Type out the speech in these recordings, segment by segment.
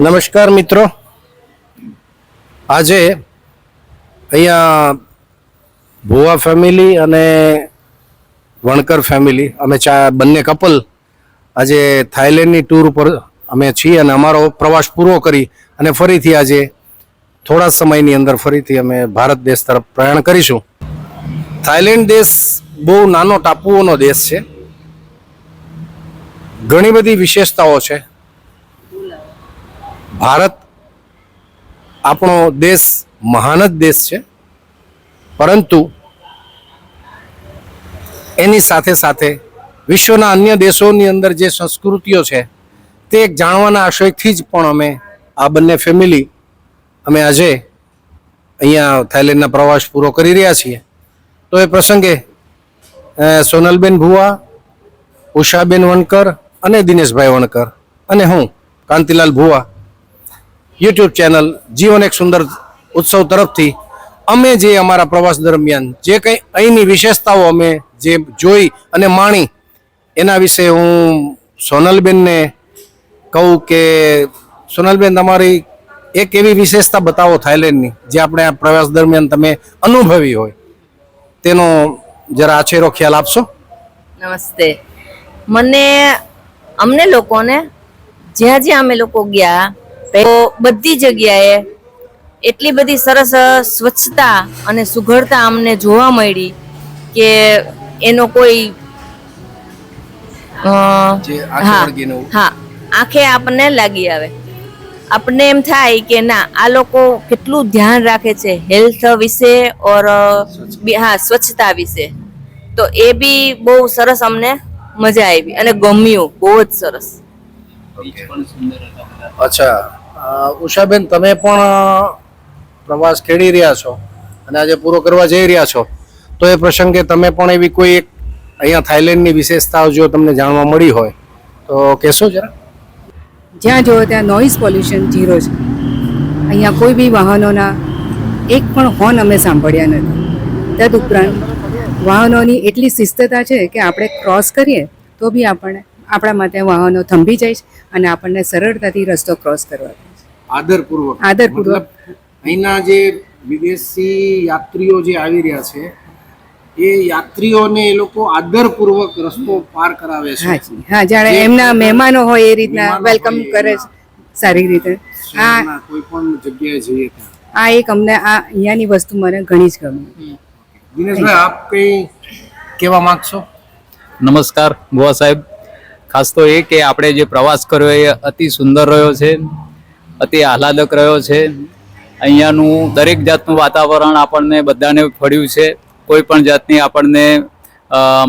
નમસ્કાર મિત્રો. આજે અહીંયા ભુવા ફેમિલી અને વણકર ફેમિલી, અમે ચા, બંને કપલ આજે થાઈલેન્ડની ટૂર ઉપર અમે છીએ અને અમારો પ્રવાસ પૂરો કરી અને ફરીથી આજે થોડા સમયની અંદર ફરીથી અમે ભારત દેશ તરફ પ્રયાણ કરીશું. થાઈલેન્ડ દેશ બહુ નાનો ટાપુઓનો દેશ છે. ઘણી બધી વિશેષતાઓ છે. ભારત આપણો દેશ મહાન જ દેશ છે. પરંતુ એની સાથે સાથે વિશ્વના અન્ય દેશોની અંદર જે સંસ્કૃતિઓ છે, તે એક જાણવાના આશયથી જ પણ અમે આ બંને ફેમિલી અમે આજે અહીંયા થાઈલેન્ડના પ્રવાસ પૂરો કરી રહ્યા છીએ. તો એ પ્રસંગે સોનલબેન ભુવા, ઉષાબેન વણકર અને દિનેશભાઈ વણકર અને હું, કાંતિલાલ ભુવા યુટ્યુબ ચેનલ જીવન એક સુંદર ઉત્સવ તરફથી અમે જે અમારા પ્રવાસ દરમિયાન જે કંઈ અહીંની વિશેષતાઓ અમે જે જોઈ અને માણી, એના વિશે હું સોનલબેનને કહું કે સોનલબેન, તમારી એક એવી વિશેષતા બતાવો થાઈલેન્ડની, જે આપણે આ પ્રવાસ દરમિયાન તમે અનુભવી હોય. તેનો જરા આછેરો ખ્યાલ આપશો? નમસ્તે. મને, અમને લોકોને, જ્યાં જ્યાં અમે લોકો ગયા બધી જગ્યાએ એટલી બધી સરસ સ્વચ્છતા અને સુઘડતા અમને જોવા મળી કે એનો કોઈ હા, આંખે આપણને લાગી આવે. આપણને એમ થાય કે ના આ લોકો કેટલું ધ્યાન રાખે છે હેલ્થ વિશે ઓર હા સ્વચ્છતા વિશે. તો એ બી બહુ સરસ અમને મજા આવી અને ગમ્યું બહુ જ સરસ. અચ્છા. ઉષાબેન, તમે પણ પ્રવાસ ખેડી રહ્યા છો અને આજે પૂરો કરવા જઈ રહ્યા છો, તો એ પ્રસંગે તમે પણ એવી કોઈ એક અહીંયા થાઈલેન્ડની વિશેષતાઓ જો તમને જાણવા મળી હોય, તો કહેશો જરા. જ્યાં જુઓ ત્યાં નોઇસ પોલ્યુશન ઝીરો છે. અહીંયા કોઈ બી વાહનોના એક પણ હોર્ન અમે સાંભળ્યા નથી. તદુપરાંત વાહનોની એટલી શિસ્તતા છે કે આપણે ક્રોસ કરીએ તો બી આપણને આપણા માટે વાહનો થંભી જાય છે અને આપણને સરળતાથી રસ્તો ક્રોસ કરવા આદરપૂર્વક. આદરપૂર્વક. અહીંના જે વિદેશી યાત્રીઓ જે આવી રહ્યા છે એ યાત્રીઓને એ લોકો આદરપૂર્વક રસ્તો પાર કરાવે છે. હા જાણે એમના મહેમાનો હોય એ રીતના વેલકમ કરે છે. સારી રીતે. આ કોઈ પણ જગ્યાએ જઈએ આ એક અમને આ અહીંયાની વસ્તુ મને ઘણી જ ગમી. દિનેશભાઈ આપ કઈ કહેવા માંગશો? નમસ્કાર ગોવા સાહેબ. ખાસ તો એ કે આપણે જે પ્રવાસ કર્યો એ અતિ સુંદર રહ્યો છે, અતિ આહલાદક રહ્યો છે. અહીંયાનું દરેક જાતનું વાતાવરણ આપણને બધાને ફળ્યું છે. કોઈ પણ જાતની આપણને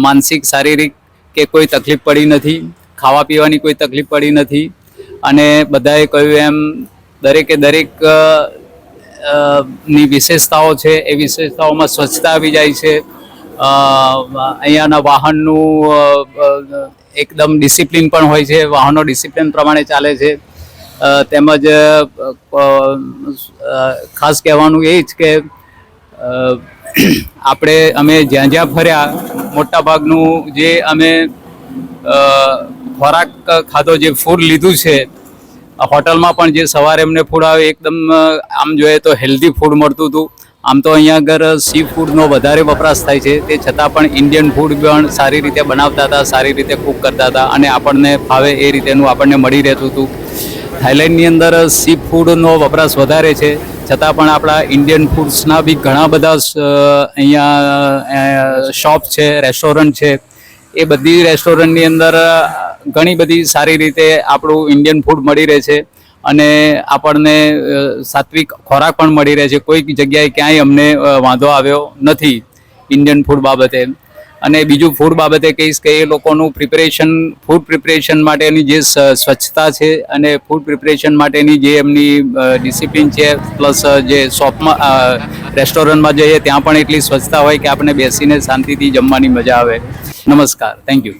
માનસિક, શારીરિક કે કોઈ તકલીફ પડી નથી, ખાવા પીવાની કોઈ તકલીફ પડી નથી. અને બધાએ કહ્યું એમ, દરેકે દરેકની વિશેષતાઓ છે, એ વિશેષતાઓમાં સ્વચ્છતા આવી જાય છે. અહીંયાના વાહનનું એકદમ ડિસિપ્લિન પણ હોય છે, વાહનો ડિસિપ્લિન પ્રમાણે ચાલે છે. તેમજ ખાસ કહેવાનું એ જ કે આપણે અમે જ્યાં જ્યાં ફર્યા, મોટાભાગનું જે અમે ખોરાક ખાધો, જે ફૂડ લીધું છે હોટલમાં પણ જે સવારે એમને ફૂડ આવે, એકદમ આમ જોઈએ તો હેલ્ધી ફૂડ મળતું હતું. આમ તો અહીંયા આગળ સી ફૂડનો વધારે વપરાશ થાય છે. તે છતાં પણ ઇન્ડિયન ફૂડ પણ સારી રીતે બનાવતા હતા, સારી રીતે કૂક કરતા હતા અને આપણને ફાવે એ રીતેનું આપણને મળી રહેતું હતું. થાઈલેન્ડની અંદર સી ફૂડનો વપરાશ વધારે છે. છતાં પણ આપણા ઇન્ડિયન ફૂડ્સના બી ઘણા બધા અહીંયા શોપ છે રેસ્ટોરન્ટ છે. એ બધી રેસ્ટોરન્ટની અંદર ઘણી બધી સારી રીતે આપણું ઇન્ડિયન ફૂડ મળી રહે છે. અને આપણને સાત્વિક ખોરાક પણ મળી રહે છે. કોઈક જગ્યાએ ક્યાંય અમને વાંધો આવ્યો નથી ઇન્ડિયન ફૂડ બાબતે. અને બીજું ફૂડ બાબતે કહીશ કે એ લોકોનું પ્રિપેરેશન ફૂડ પ્રિપેરેશન માટેની જે સ્વચ્છતા છે અને ફૂડ પ્રિપેરેશન માટેની જે એમની ડિસિપ્લિન છે પ્લસ જે શોપમાં રેસ્ટોરન્ટમાં જઈએ ત્યાં પણ એટલી સ્વચ્છતા હોય કે આપણે બેસીને શાંતિથી જમવાની મજા આવે. નમસ્કાર. થેન્ક યુ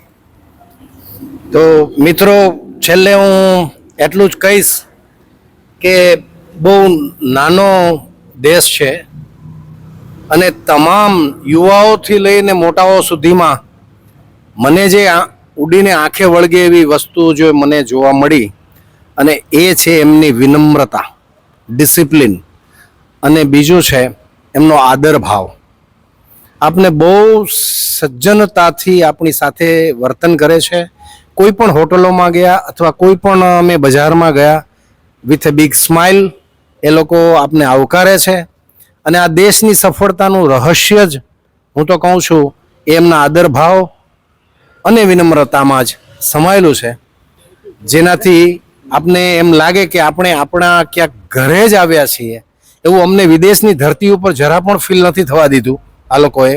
તો મિત્રો, છેલ્લે હું એટલું જ કહીશ કે બહુ નાનો દેશ છે અને તમામ યુવાઓથી લઈને મોટાઓ સુધીમાં મને જે ઉડીને આંખે વળગે એવી વસ્તુ જો મને જોવા મળી અને એ છે એમની વિનમ્રતા ડિસિપ્લિન અને બીજું છે એમનો આદર ભાવ. આપને બહુ સજ્જનતાથી આપણી સાથે વર્તન કરે છે. કોઈ પણ હોટલોમાં ગયા અથવા કોઈ પણ અમે બજારમાં ગયા વિથ અ બિગ સ્માઇલ એ લોકો આપને આવકારે છે. અને આ દેશની સફળતાનું રહસ્ય જ હું તો કહું છું એમના આદર ભાવ અને વિનમ્રતામાં જ સમાયેલું છે. જેનાથી આપને એમ લાગે કે આપણે આપણા ક્યાંક ઘરે જ આવ્યા છીએ. એવું અમને વિદેશની ધરતી ઉપર જરા પણ ફીલ નથી થવા દીધું આ લોકોએ.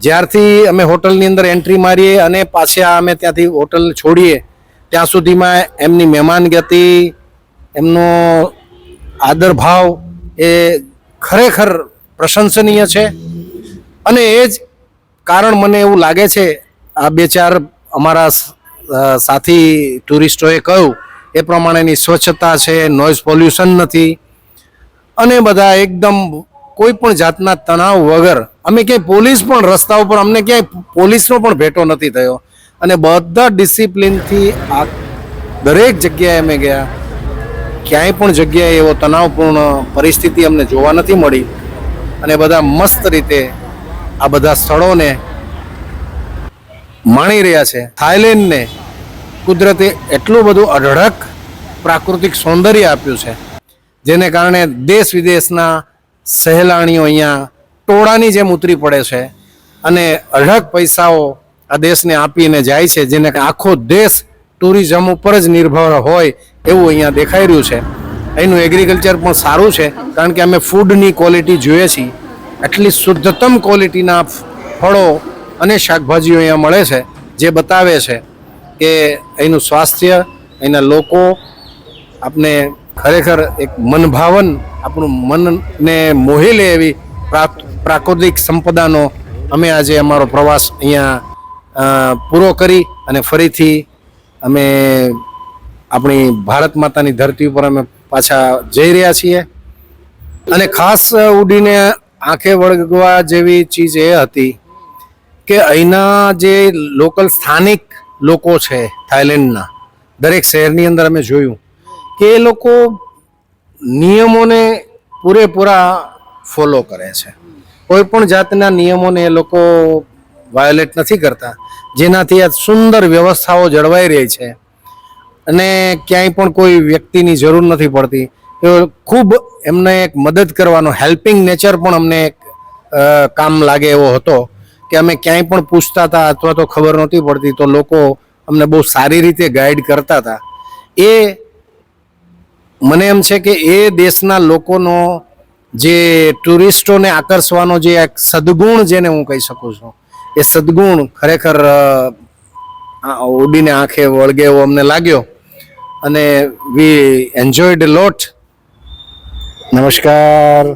જ્યારથી અમે હોટલની અંદર એન્ટ્રી મારીએ અને પાછા અમે ત્યાંથી હોટલ છોડીએ, ત્યાં સુધીમાં એમની મહેમાન ગતિ એમનો આદર ભાવ એ ખરેખર પ્રશંસનીય છે. અને એ જ કારણ મને એવું લાગે છે, આ બે ચાર અમારા સાથી ટુરિસ્ટોએ કહ્યું, એ પ્રમાણેની સ્વચ્છતા છે નોઇઝ પોલ્યુશન નથી. અને બધા એકદમ કોઈ પણ જાતના તણાવ વગર, અમે ક્યાંય પોલીસ પણ રસ્તા ઉપર અમને ક્યાંય પોલીસનો પણ ભેટો નથી થયો. અને બધા ડિસિપ્લિનથી આ દરેક જગ્યાએ અમે ગયા. ક્યાંય પણ જગ્યાએ એવો તણાવપૂર્ણ પરિસ્થિતિ અમને જોવા નથી મળી અને બધા મસ્ત રીતે આ બધા સ્થળોને માણી રહ્યા છે. થાઇલેન્ડને કુદરતે એટલું બધું અઢળક પ્રાકૃતિક સૌંદર્ય આપ્યું છે, જેને કારણે દેશ વિદેશના સહેલાણીઓ અહીંયા ટોળાની જેમ ઉતરી પડે છે અને અઢળક પૈસાઓ આ દેશને આપીને જાય છે, જેને આખો દેશ ટુરિઝમ ઉપર જ નિર્ભર હોય એવું અહીંયા દેખાઈ રહ્યું છે. અહીંનું એગ્રીકલ્ચર પણ સારું છે, કારણ કે અમે ફૂડની ક્વોલિટી જોઈએ છીએ. એટલી શુદ્ધતમ ક્વોલિટીના ફળો અને શાકભાજીઓ અહીંયા મળે છે, જે બતાવે છે કે અહીંનું સ્વાસ્થ્ય, અહીંના લોકો, આપને ખરેખર એક મનભાવન, આપણું મનને મોહી લે એવી પ્રા- પ્રાકૃતિક સંપદાનો અમે આજે અમારો પ્રવાસ અહીંયા પૂરો કરી અને ફરીથી અમે આપણી ભારત માતાની ધરતી ઉપર અમે પાછા જઈ રહ્યા છીએ. અને ખાસ ઉડીને આંખે વળગવા જેવી ચીજ એ હતી કે અહીંના જે લોકલ સ્થાનિક લોકો છે થાઈલેન્ડના દરેક શહેરની અંદર અમે જોયું કે એ લોકો નિયમોને પૂરેપૂરા ફોલો કરે છે. કોઈ પણ જાતના નિયમોને એ લોકો વાયોલેટ નથી કરતા, જેનાથી આ સુંદર વ્યવસ્થાઓ જળવાઈ રહી છે. અને ક્યાંય પણ કોઈ વ્યક્તિની જરૂર નથી પડતી. તો ખૂબ એમને એક મદદ કરવાનો હેલ્પિંગ નેચર પણ અમને એક કામ લાગે એવો હતો કે અમે ક્યાંય પણ પૂછતા હતા અથવા તો ખબર નહોતી પડતી તો લોકો અમને બહુ સારી રીતે ગાઈડ કરતા હતા. એ મને એમ છે કે એ દેશના લોકોનો જે ટુરિસ્ટોને આકર્ષવાનો જે એક સદગુણ જેને હું કહી શકું છું, એ સદગુણ ખરેખર ઉડીને આંખે વળગે એવો અમને લાગ્યો. અને વી એન્જોયડ લોટ નમસ્કાર.